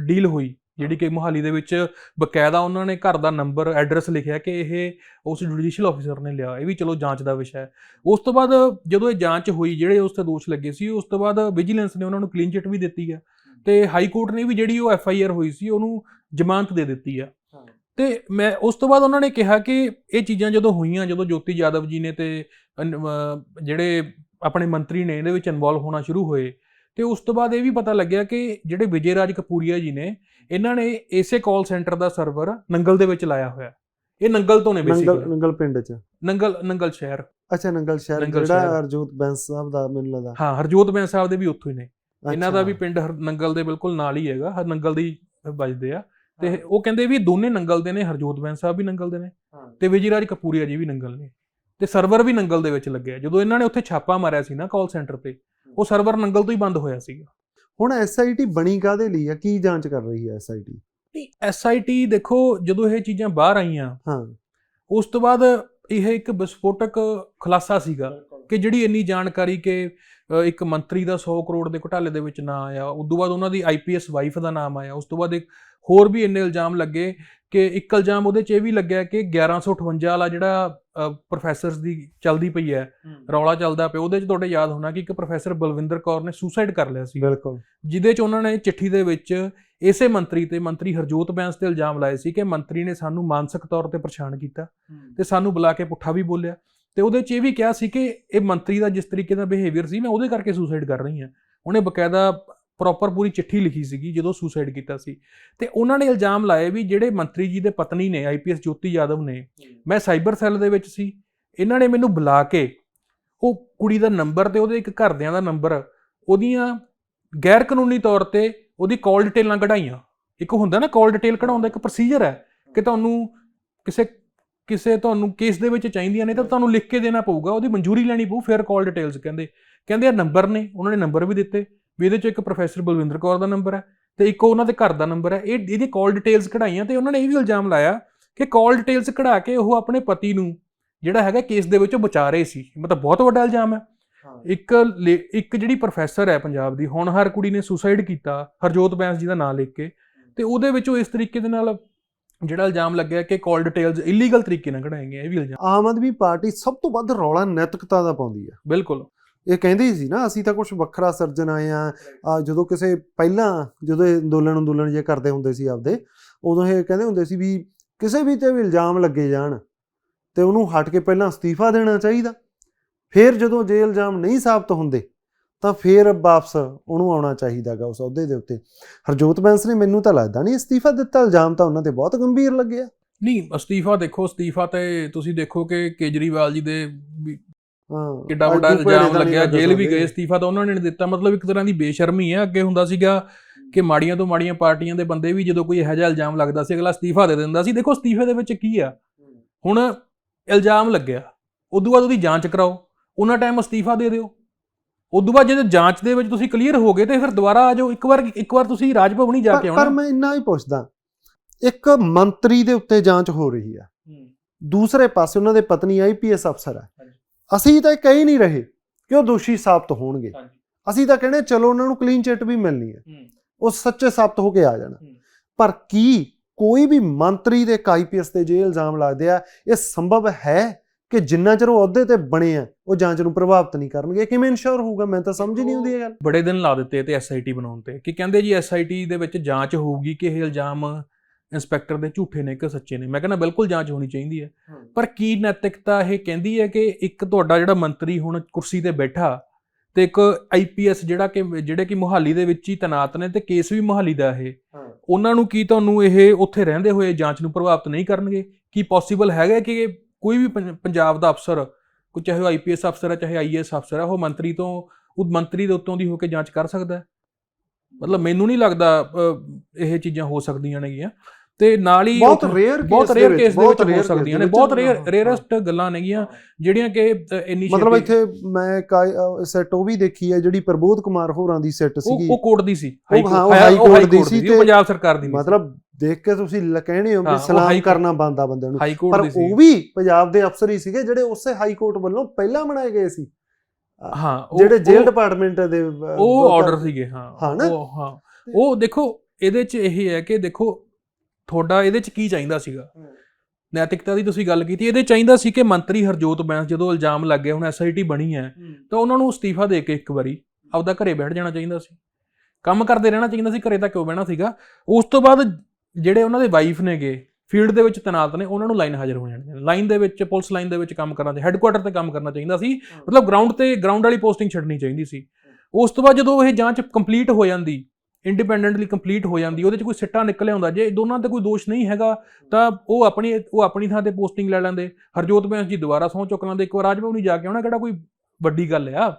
ਡੀਲ ਹੋਈ ਜਿਹੜੀ ਕਿ ਮੁਹਾਲੀ ਦੇ ਵਿੱਚ ਬਕਾਇਦਾ ਉਹਨਾਂ ਨੇ ਘਰ ਦਾ ਨੰਬਰ ਐਡਰੈਸ ਲਿਖਿਆ ਕਿ ਇਹ ਉਸ ਜੁਡੀਸ਼ੀਅਲ ਆਫੀਸਰ ਨੇ ਲਿਆ। ਇਹ ਵੀ ਚਲੋ ਜਾਂਚ ਦਾ ਵਿਸ਼ਾ ਹੈ। ਉਸ ਤੋਂ ਬਾਅਦ ਜਦੋਂ ਇਹ ਜਾਂਚ ਹੋਈ ਜਿਹੜੇ ਉਸ ਤੇ ਦੋਸ਼ ਲੱਗੇ ਸੀ ਉਸ ਤੋਂ ਬਾਅਦ ਵਿਜੀਲੈਂਸ ਨੇ ਉਹਨਾਂ ਨੂੰ ਕਲੀਨ ਚਿੱਟ ਵੀ ਦਿੱਤੀ ਹੈ। ਤੇ ਹਾਈ ਕੋਰਟ ਨੇ ਵੀ ਜਿਹੜੀ ਉਹ ਐਫ ਆਈ ਆਰ ਹੋਈ ਸੀ ਉਹਨੂੰ ਜ਼ਮਾਨਤ ਦੇ ਦਿੱਤੀ ਆ।
ਹਾਂ।
ਤੇ ਮੈਂ ਉਸ ਤੋਂ ਬਾਅਦ ਉਹਨਾਂ ਨੇ ਕਿਹਾ ਕਿ ਇਹ ਚੀਜ਼ਾਂ ਜਦੋਂ ਹੋਈਆਂ ਜਦੋਂ ਜੋਤੀ ਯਾਦਵ ਜੀ ਨੇ ਤੇ ਜਿਹੜੇ ਆਪਣੇ ਮੰਤਰੀ ਨੇ ਇਹਦੇ ਵਿੱਚ ਇਨਵੋਲਵ ਹੋਣਾ ਸ਼ੁਰੂ ਹੋਏ ਤੇ ਉਸ ਤੋਂ ਬਾਅਦ ਇਹ ਵੀ ਪਤਾ ਲੱਗਿਆ ਕਿ ਜਿਹੜੇ ਵਿਜੇ ਰਾਜ ਕਪੂਰੀਆ ਜੀ ਨੇ ਇਹਨਾਂ ਨੇ ਇਸੇ ਕਾਲ ਸੈਂਟਰ ਦਾ ਸਰਵਰ ਨੰਗਲ ਦੇ ਵਿੱਚ ਲਾਇਆ ਹੋਇਆ ਇਹ ਨੰਗਲ ਤੋਂ ਨੇ ਬੇਸਿਕਲੀ
ਨੰਗਲ ਪਿੰਡ ਚ
ਨੰਗਲ ਨੰਗਲ ਸ਼ਹਿਰ
ਅੱਛਾ ਨੰਗਲ ਸ਼ਹਿਰ। ਜਿਹੜਾ ਅਰਜੋਤ ਬੈਂਸ ਸਾਹਿਬ ਦਾ ਮੈਨੂੰ ਲੱਗਦਾ
ਹਾਂ ਹਰਜੋਤ ਬੈਂਸ ਸਾਹਿਬ ਦੇ ਵੀ ਉੱਥੋਂ ਹੀ ਨੇ ਇਹਨਾਂ ਦਾ। ਵੀ ਪਿੰਡ ਨੰਗਲ ਦੇ ਬਿਲਕੁਲ ਨਾਲ ਹੀ ਹੈਗਾ ਹਰ ਨੰਗਲ ਦੀ ਵੱਜਦੇ ਆ ਤੇ। ਉਹ ਕਹਿੰਦੇ ਵੀ ਦੋਨੇ ਨੰਗਲ ਦੇ ਨੇ ਹਰਜੋਤ ਬੈਂਸ ਸਾਹਿਬ ਵੀ ਨੰਗਲ ਦੇ ਨੇ। ਤੇ ਵਿਜੀਰਾਜ ਕਪੂਰੀਆ ਜੀ ਵੀ ਨੰਗਲ ਨੇ ਤੇ ਸਰਵਰ ਵੀ ਨੰਗਲ ਦੇ ਵਿੱਚ ਲੱਗਿਆ। ਜਦੋਂ ਇਹਨਾਂ ਨੇ ਉੱਥੇ ਛਾਪਾ ਮਾਰਿਆ ਸੀ ਨਾ ਕਾਲ ਸੈਂਟਰ ਤੇ ਉਹ ਸਰਵਰ ਨੰਗਲ ਤੋਂ ਹੀ ਬੰਦ ਹੋਇਆ ਸੀਗਾ।
ਹੁਣ ਐਸਆਈਟੀ ਬਣੀ ਕਾਦੇ ਲਈ ਆ? ਕੀ ਜਾਂਚ ਕਰ ਰਹੀ ਹੈ ਐਸਆਈਟੀ
ਨਹੀਂ ਐਸਆਈਟੀ ਦੇਖੋ ਜਦੋਂ ਇਹ ਚੀਜ਼ਾਂ ਬਾਹਰ ਆਈਆਂ
ਹਾਂ।
ਉਸ ਤੋਂ ਬਾਅਦ ਇਹ ਇੱਕ ਵਿਸਫੋਟਕ ਖੁਲਾਸਾ ਸੀਗਾ ਕਿ ਜਿਹੜੀ ਇੰਨੀ ਜਾਣਕਾਰੀ ਕਿ ਇੱਕ ਮੰਤਰੀ ਦਾ 100 ਕਰੋੜ ਦੇ ਘੁਟਾਲੇ ਦੇ ਵਿੱਚ ਨਾਂ ਆਇਆ ਉਸ ਤੋਂ ਬਾਅਦ ਉਹਨਾਂ ਦੀ ਆਈਪੀਐਸ ਵਾਈਫ ਦਾ ਨਾਮ ਆਇਆ ਉਸ ਤੋਂ ਬਾਅਦ ਇੱਕ ਹੋਰ ਵੀ ਇੰਨੇ ਇਲਜ਼ਾਮ ਲੱਗੇ ਕਿ ਇੱਕ ਇਲਜ਼ਾਮ ਉਹਦੇ 'ਚ ਇਹ ਵੀ ਲੱਗਿਆ ਕਿ 1158 ਵਾਲਾ ਜਿਹੜਾ ਪ੍ਰੋਫੈਸਰਸ ਦੀ ਚੱਲਦੀ ਪਈ ਹੈ ਰੌਲਾ ਚੱਲਦਾ ਪਿਆ ਉਹਦੇ 'ਚ ਤੁਹਾਡੇ ਯਾਦ ਹੋਣਾ ਕਿ ਇੱਕ ਪ੍ਰੋਫੈਸਰ ਬਲਵਿੰਦਰ ਕੌਰ ਨੇ ਸੁਸਾਈਡ ਕਰ ਲਿਆ ਸੀ।
ਬਿਲਕੁਲ।
ਜਿਹਦੇ 'ਚ ਉਹਨਾਂ ਨੇ ਚਿੱਠੀ ਦੇ ਵਿੱਚ ਇਸੇ ਮੰਤਰੀ ਤੇ ਮੰਤਰੀ ਹਰਜੋਤ ਬੈਂਸ ਤੇ ਇਲਜ਼ਾਮ ਲਾਏ ਸੀ ਕਿ ਮੰਤਰੀ ਨੇ ਸਾਨੂੰ ਮਾਨਸਿਕ ਤੌਰ ਤੇ ਪਰੇਸ਼ਾਨ ਕੀਤਾ ਤੇ ਸਾਨੂੰ ਬੁਲਾ ਕੇ ਪੁੱਠਾ ਵੀ ਬੋਲਿਆ ਤੇ ਉਹਦੇ 'ਚ ਇਹ ਵੀ ਕਿਹਾ ਸੀ ਕਿ ਇਹ ਮੰਤਰੀ ਦਾ ਜਿਸ ਤਰੀਕੇ ਦਾ ਬਿਹੇਵੀਅਰ ਸੀ ਮੈਂ ਉਹਦੇ ਕਰਕੇ ਸੁਸਾਈਡ ਕਰ ਰਹੀ ਹਾਂ। ਉਹਨੇ ਬਕਾਇਦਾ ਪ੍ਰੋਪਰ ਪੂਰੀ ਚਿੱਠੀ ਲਿਖੀ ਸੀਗੀ ਜਦੋਂ ਸੁਸਾਈਡ ਕੀਤਾ ਸੀ। ਤੇ ਉਹਨਾਂ ਨੇ ਇਲਜ਼ਾਮ ਲਾਏ ਵੀ ਜਿਹੜੇ ਮੰਤਰੀ ਜੀ ਦੇ ਪਤਨੀ ਨੇ ਆਈਪੀਐਸ ਜੋਤੀ ਯਾਦਵ ਨੇ ਮੈਂ ਸਾਈਬਰ ਸੈੱਲ ਦੇ ਵਿੱਚ ਸੀ। ਇਹਨਾਂ ਨੇ ਮੈਨੂੰ ਬੁਲਾ ਕੇ ਉਹ ਕੁੜੀ ਦਾ ਨੰਬਰ ਤੇ ਉਹਦੇ ਇੱਕ ਘਰਦਿਆਂ ਦਾ ਨੰਬਰ ਉਹਦੀਆਂ ਗੈਰ ਕਾਨੂੰਨੀ ਤੌਰ ਤੇ ਉਹਦੀ ਕਾਲ ਡਿਟੇਲਾਂ ਕਢਾਈਆਂ। ਇੱਕ ਹੁੰਦਾ ਨਾ ਕਾਲ ਡਿਟੇਲ ਕਢਾਉਣ ਦਾ ਇੱਕ ਪ੍ਰੋਸੀਜਰ ਹੈ ਕਿ ਤੁਹਾਨੂੰ ਕਿਸੇ ਕਿਸੇ ਤੁਹਾਨੂੰ ਕੇਸ ਦੇ ਵਿੱਚ ਚਾਹੀਦੀਆਂ ਨੇ ਤਾਂ ਤੁਹਾਨੂੰ ਲਿਖ ਕੇ ਦੇਣਾ ਪਊਗਾ ਉਹਦੀ ਮਨਜ਼ੂਰੀ ਲੈਣੀ ਪਊ ਫਿਰ ਕਾਲ ਡਿਟੇਲਸ ਕਹਿੰਦੇ। ਕਹਿੰਦੇ ਆ ਨੰਬਰ ਨੇ ਉਹਨਾਂ ਨੇ ਨੰਬਰ ਵੀ ਦਿੱਤੇ। ਵੀ ਇਹਦੇ ਚ ਇੱਕ ਪ੍ਰੋਫੈਸਰ ਬਲਵਿੰਦਰ ਕੌਰ ਦਾ ਨੰਬਰ ਹੈ ਤੇ ਇੱਕ ਉਹਨਾਂ ਦੇ ਘਰ ਦਾ ਨੰਬਰ ਹੈ। ਇਹ ਇਹਦੀ ਕਾਲ ਡਿਟੇਲਸ ਕਢਾਈਆਂ ਤੇ ਉਹਨਾਂ ਨੇ ਇਹ ਵੀ ਇਲਜ਼ਾਮ ਲਾਇਆ ਕਿ ਕਾਲ ਡਿਟੇਲਸ ਕਢਾ ਕੇ ਉਹ ਆਪਣੇ ਪਤੀ ਨੂੰ ਜਿਹੜਾ ਹੈਗਾ ਕੇਸ ਦੇ ਵਿੱਚੋਂ ਬਚਾ ਰਹੇ ਸੀ। ਮਤਲਬ ਬਹੁਤ ਵੱਡਾ ਇਲਜ਼ਾਮ ਹੈ। ਇੱਕ ਲੇ- ਇੱਕ ਜਿਹੜੀ ਪ੍ਰੋਫੈਸਰ ਹੈ ਪੰਜਾਬ ਦੀ ਹੋਣਹਾਰ ਕੁੜੀ ਨੇ ਸੁਸਾਈਡ ਕੀਤਾ ਹਰਜੋਤ ਬੈਂਸ ਜੀ ਦਾ ਨਾਮ ਲਿਖ ਕੇ। ਤੇ ਉਹਦੇ ਵਿੱਚੋਂ ਇਸ ਤਰੀਕੇ ਦੇ ਨਾਲ ਜਿਹੜਾ ਇਲਜ਼ਾਮ ਲੱਗਿਆ ਕਿ ਕਾਲ ਡਿਟੇਲਸ ਇਲੀਗਲ ਤਰੀਕੇ ਨਾਲ ਕਢਾਏ ਗਏ ਇਹ ਵੀ ਇਲਜ਼ਾਮ।
ਆਮ ਆਦਮੀ ਪਾਰਟੀ ਸਭ ਤੋਂ ਵੱਧ ਰੌਲਾ ਨੈਤਿਕਤਾ ਦਾ ਪਾਉਂਦੀ ਆ
ਬਿਲਕੁਲ।
ਇਹ ਕਹਿੰਦੇ ਹੀ ਸੀ ਨਾ, ਅਸੀਂ ਤਾਂ ਕੁਝ ਵੱਖਰਾ ਸਿਰਜਣ ਆਏ ਆ ਜਦੋਂ ਕਿਸੇ ਪਹਿਲਾਂ ਜਦੋਂ ਇਹ ਅੰਦੋਲਨ ਅੰਦੋਲਨ ਜੇ ਕਰਦੇ ਹੁੰਦੇ ਸੀ ਆਪਦੇ, ਉਦੋਂ ਇਹ ਕਹਿੰਦੇ ਹੁੰਦੇ ਸੀ ਵੀ ਕਿਸੇ ਵੀ ਤੇ ਵੀ ਇਲਜ਼ਾਮ ਲੱਗੇ ਜਾਣ ਤੇ ਉਹਨੂੰ ਹਟ ਕੇ ਪਹਿਲਾਂ ਅਸਤੀਫਾ ਦੇਣਾ ਚਾਹੀਦਾ। ਫਿਰ ਜਦੋਂ ਜੇ ਇਲਜ਼ਾਮ ਨਹੀਂ ਸਾਬਤ ਹੁੰਦੇ, ਤਾਂ ਫਿਰ ਵਾਪਸ ਉਹਨੂੰ ਆਉਣਾ ਚਾਹੀਦਾਗਾ ਉਸ ਅਹੁਦੇ ਦੇ ਉੱਤੇ। ਹਰਜੋਤ ਬੈਂਸ ਨੇ ਮੈਨੂੰ ਤਾਂ ਲੱਗਦਾ ਨਹੀਂ ਅਸਤੀਫਾ ਦਿੱਤਾ, ਇਲਜ਼ਾਮ ਤਾਂ ਉਹਨਾਂ ਤੇ ਬਹੁਤ ਗੰਭੀਰ ਲੱਗਿਆ।
ਨਹੀਂ, ਅਸਤੀਫਾ ਦੇਖੋ, ਅਸਤੀਫਾ ਤੇ ਤੁਸੀਂ ਦੇਖੋ ਕਿ ਕੇਜਰੀਵਾਲ ਜੀ ਦੇ
ਹਾਂ।
ਕਿੱਡਾ ਵੱਡਾ ਇਲਜ਼ਾਮ ਲੱਗਿਆ
ਲੱਗ
ਜੇਲ੍ਹ ਵੀ। ਗਏ ਅਸਤੀਫਾ ਤਾਂ ਉਹਨਾਂ ਨੇ ਨਹੀਂ ਦਿੱਤਾ। ਮਤਲਬ ਇੱਕ ਤਰ੍ਹਾਂ ਦੀ ਬੇਸ਼ਰਮੀ ਹੈ ਅੱਗੇ ਹੁੰਦਾ ਸੀਗਾ ਕਿ ਮਾੜੀਆਂ ਤੋਂ ਮਾੜੀਆਂ ਪਾਰਟੀਆਂ ਦੇ ਬੰਦੇ ਵੀ ਜਦੋਂ ਕੋਈ ਇਹੋ ਜਿਹਾ ਇਲਜ਼ਾਮ ਲੱਗਦਾ ਸੀ ਅਗਲਾ ਅਸਤੀਫਾ ਦੇ ਦਿੰਦਾ ਸੀ। ਦੇਖੋ ਅਸਤੀਫੇ ਦੇ ਵਿੱਚ ਕੀ ਆ? ਹੁਣ ਇਲਜ਼ਾਮ ਲੱਗਿਆ। ਉਦੋਂ ਬਾਅਦ ਉਹਦੀ ਜਾਂਚ ਕਰਾਓ। ਉਹਨਾਂ ਟਾਈਮ ਅਸਤੀਫਾ ਦੇ ਦਿਓ। ਉਦੋਂ ਬਾਅਦ ਜਦੋਂ ਜਾਂਚ ਦੇ ਵਿੱਚ ਤੁਸੀਂ ਕਲੀਅਰ ਹੋ ਗਏ ਤੇ ਫਿਰ ਦੁਬਾਰਾ ਆ ਜਾਓ। ਇੱਕ ਵਾਰ ਇੱਕ ਵਾਰ ਤੁਸੀਂ ਰਾਜ ਭਵਨ ਹੀ ਜਾ ਕੇ
ਪਰ- ਪਰ
ਆਉਣਾ
ਮੈਂ ਇੰਨਾ ਹੀ ਪੁੱਛਦਾ। ਇੱਕ ਮੰਤਰੀ ਦੇ ਉੱਤੇ ਜਾਂਚ ਹੋ ਰਹੀ ਆ। ਦੂਸਰੇ ਪਾਸੇ ਉਹਨਾਂ ਦੇ ਪਤਨੀ ਆਈਪੀਐਸ ਅਫਸਰ
ਹਾਂਜੀ।
ਅਸੀਂ ਤਾਂ ਇਹ ਕਹਿ ਨਹੀਂ ਰਹੇ ਕਿ ਉਹ ਦੋਸ਼ੀ ਸਾਬਤ ਹੋਣਗੇ। ਅਸੀਂ ਤਾਂ ਕਹਿੰਦੇ ਚਲੋ ਉਹਨਾਂ ਨੂੰ ਕਲੀਨ ਚਿੱਟ ਵੀ ਮਿਲਣੀ ਹੈ। ਉਹ ਸੱਚੇ ਸਾਬਤ ਹੋ ਕੇ ਆ ਜਾਣਾ। ਪਰ ਕੀ ਕੋਈ ਵੀ ਮੰਤਰੀ ਦੇ ਆਈਪੀਐਸ ਤੇ ਜੇ ਇਲਜ਼ਾਮ ਲੱਗਦੇ ਆ ਇਹ ਸੰਭਵ ਹੈ ਕਿ ਜਿੰਨਾ ਚਿਰ ਉਹ ਅਹੁਦੇ ਤੇ ਬਣੇ ਆ ਉਹ ਜਾਂਚ ਨੂੰ ਪ੍ਰਭਾਵਿਤ ਨਹੀਂ ਕਰਨਗੇ ਕਿਵੇਂ ਇਨਸ਼ੋਰ ਹੋਊਗਾ ਮੈਂ ਤਾਂ ਸਮਝ ਹੀ ਨਹੀਂ ਆਉਂਦੀ ਇਹ ਗੱਲ
ਬੜੇ ਦਿਨ ਲਾ ਦਿੱਤੇ ਤੇ ਐਸਆਈਟੀ ਬਣਾਉਣ ਤੇ ਕਿ ਕਹਿੰਦੇ ਜੀ ਐਸਆਈਟੀ ਦੇ ਵਿੱਚ ਜਾਂਚ ਹੋਊਗੀ ਕਿ ਇਹ ਇਲਜ਼ਾਮ ਇੰਸਪੈਕਟਰ ਦੇ ਝੂਠੇ ਨੇ ਕਿ ਸੱਚੇ ਨੇ। ਮੈਂ ਕਹਿੰਦਾ ਬਿਲਕੁਲ ਜਾਂਚ ਹੋਣੀ ਚਾਹੀਦੀ ਹੈ। ਪਰ ਕੀ ਨੈਤਿਕਤਾ ਇਹ ਕਹਿੰਦੀ ਹੈ ਕਿ ਇੱਕ ਤੁਹਾਡਾ ਜਿਹੜਾ ਮੰਤਰੀ ਹੁਣ ਕੁਰਸੀ ਤੇ ਬੈਠਾ ਤੇ ਇੱਕ ਆਈਪੀਐਸ ਜਿਹੜਾ ਕਿ ਜਿਹੜੇ ਕਿ ਮੁਹਾਲੀ ਦੇ ਵਿੱਚ ਹੀ ਤੈਨਾਤ ਨੇ ਤੇ ਕੇਸ ਵੀ ਮੁਹਾਲੀ ਦਾ ਇਹ। ਉਹਨਾਂ ਨੂੰ ਕੀ ਤੁਹਾਨੂੰ ਇਹ ਉੱਥੇ ਰਹਿੰਦੇ ਹੋਏ ਜਾਂਚ ਨੂੰ ਪ੍ਰਭਾਵਿਤ ਨਹੀਂ ਕਰਨਗੇ? ਕੀ ਪੋਸੀਬਲ ਹੈਗਾ ਕਿ ਕੋਈ ਵੀ ਪੰਜ- ਪੰਜਾਬ ਦਾ ਅਫਸਰ ਕੋਈ ਚਾਹੇ ਆਈਪੀਐਸ ਅਫਸਰ ਹੈ ਚਾਹੇ ਆਈਏਐਸ ਅਫਸਰ ਹੈ ਉਹ ਮੰਤਰੀ ਤੋਂ ਉਹ ਮੰਤਰੀ ਦੇ ਉੱਤੋਂ ਦੀ ਹੋ ਕੇ ਜਾਂਚ ਕਰ ਸਕਦਾ ਮਤਲਬ ਮੈਨੂੰ ਨਹੀਂ ਲੱਗਦਾ ਇਹ ਚੀਜ਼ਾਂ ਹੋ ਸਕਦੀਆਂ ਨੇਗੀਆਂ। ਤੇ ਨਾਲ ਹੀ
ਬਹੁਤ ਰੇਅਰ
ਬਹੁਤ ਰੇਅਰ ਕੇਸ ਦੇ ਵਿੱਚ ਹੋ ਸਕਦੀਆਂ ਨੇ ਬਹੁਤ ਰੇਅਰ ਰੇਅਰੈਸਟ ਗੱਲਾਂ ਨੇਗੀਆਂ ਜਿਹੜੀਆਂ ਕਿ ਅ, ਇੰਨੀ
ਮਤਲਬ ਇੱਥੇ ਮੈਂ ਸੈਟ ਉਹ ਵੀ ਦੇਖੀ ਹੈ ਜਿਹੜੀ ਪ੍ਰਬੋਧ ਕੁਮਾਰ ਹੋਰਾਂ ਦੀ ਸੈਟ ਸੀਗੀ।
ਉਹ ਕੋਰਟ ਦੀ ਸੀ ਹਾਈ ਕੋਰਟ
ਦੀ ਸੀ ਤੇ
ਪੰਜਾਬ ਸਰਕਾਰ ਦੀ।
ਮਤਲਬ ਦੇਖ ਕੇ ਤੁਸੀਂ ਕਹਿਣੇ ਹੋ
ਉਹ
ਸਲਾਮ ਕਰਨਾ ਬੰਦਾ ਬੰਦਿਆਂ ਨੂੰ। ਪਰ ਉਹ ਵੀ ਪੰਜਾਬ ਦੇ ਅਫਸਰ ਹੀ ਸੀਗੇ ਜਿਹੜੇ ਉਸੇ ਹਾਈ ਕੋਰਟ ਵੱਲੋਂ ਪਹਿਲਾਂ ਬਣਾਏ ਗਏ ਸੀ।
ਹਾਂ
ਜਿਹੜੇ ਜੇਲ੍ਹ ਡਿਪਾਰਟਮੈਂਟ ਦੇ
ਉਹ ਆਰਡਰ ਸੀਗੇ ਹਾਂ? ਉਹ ਹਾਂ। ਉਹ ਦੇਖੋ ਇਹਦੇ ਚ ਇਹ ਹੈ ਕਿ ਦੇਖੋ ਤੁਹਾਡਾ ਇਹਦੇ ਚ ਕੀ ਚਾਹੀਦਾ ਸੀਗਾ। ਨੈਤਿਕਤਾ ਦੀ ਤੁਸੀਂ ਗੱਲ ਕੀਤੀ ਇਹਦੇ ਚਾਹੀਦਾ ਸੀ ਕਿ ਮੰਤਰੀ ਹਰਜੋਤ ਬੈਂਸ ਜਦੋਂ ਇਲਜ਼ਾਮ ਲੱਗ ਗਿਆ ਹੁਣ ਐਸਆਈਟੀ ਬਣੀ ਹੈ ਤਾਂ ਉਹਨਾਂ ਨੂੰ ਅਸਤੀਫਾ ਦੇ ਕੇ ਇੱਕ ਵਾਰੀ ਆਪਦਾ ਘਰੇ ਬੈਠ ਜਾਣਾ ਚਾਹੀਦਾ ਸੀ। ਕੰਮ ਕਰਦੇ ਰਹਿਣਾ ਚਾਹੀਦਾ ਸੀ ਘਰੇ ਤਾਂ ਕਿਉਂ ਬਹਿਣਾ ਸੀਗਾ? ਉਸ ਤੋਂ ਬਾਅਦ ਜਿਹੜੇ ਉਹਨਾਂ ਦੇ ਵਾਈਫ ਨੇਗੇ ਫੀਲਡ ਦੇ ਵਿੱਚ ਤੈਨਾਤ ਨੇ ਉਹਨਾਂ ਨੂੰ ਲਾਈਨ ਹਾਜ਼ਰ ਹੋ ਜਾਣਾ ਚਾਹੀਦਾ ਲਾਈਨ ਦੇ ਵਿੱਚ ਪੁਲਿਸ ਲਾਈਨ ਦੇ ਵਿੱਚ ਕੰਮ ਕਰਨਾ ਚਾਹੀਦਾ ਹੈੱਡਕੁਆਟਰ ਤੇ ਕੰਮ ਕਰਨਾ ਚਾਹੀਦਾ ਸੀ। ਮਤਲਬ ਗਰਾਊਂਡ ਤੇ ਗਰਾਊਂਡ ਵਾਲੀ ਪੋਸਟਿੰਗ ਛੱਡਣੀ ਚਾਹੀਦੀ ਸੀ। ਉਸ ਤੋਂ ਬਾਅਦ ਜਦੋਂ ਇਹ ਜਾਂਚ ਕੰਪਲੀਟ ਹੋ ਜਾਂਦੀ ਇੰਡੀਪੈਂਡੈਂਟਲੀ ਕੰਪਲੀਟ ਹੋ ਜਾਂਦੀ ਉਹਦੇ ਚ ਕੋਈ ਸਿੱਟਾ ਨਿਕਲਿਆ ਹੁੰਦਾ ਜੇ ਦੋਨਾਂ ਤੇ ਕੋਈ ਦੋਸ਼ ਨਹੀਂ ਹੈਗਾ ਤਾਂ ਉਹ ਆਪਣੀ ਉਹ ਆਪਣੀ ਥਾਂ ਤੇ ਪੋਸਟਿੰਗ ਲੈ ਲੈਂਦੇ। ਹਰਜੋਤ ਬੈਂਸ ਜੀ ਦੁਬਾਰਾ ਸਹੁੰ ਚੁੱਕ ਲੈਂਦੇ ਇੱਕ ਵਾਰ ਰਾਜ ਭਵਨ ਹੀ ਜਾ ਕੇ ਆਉਣਾ ਕਿਹੜਾ ਕੋਈ ਵੱਡੀ ਗੱਲ ਆ।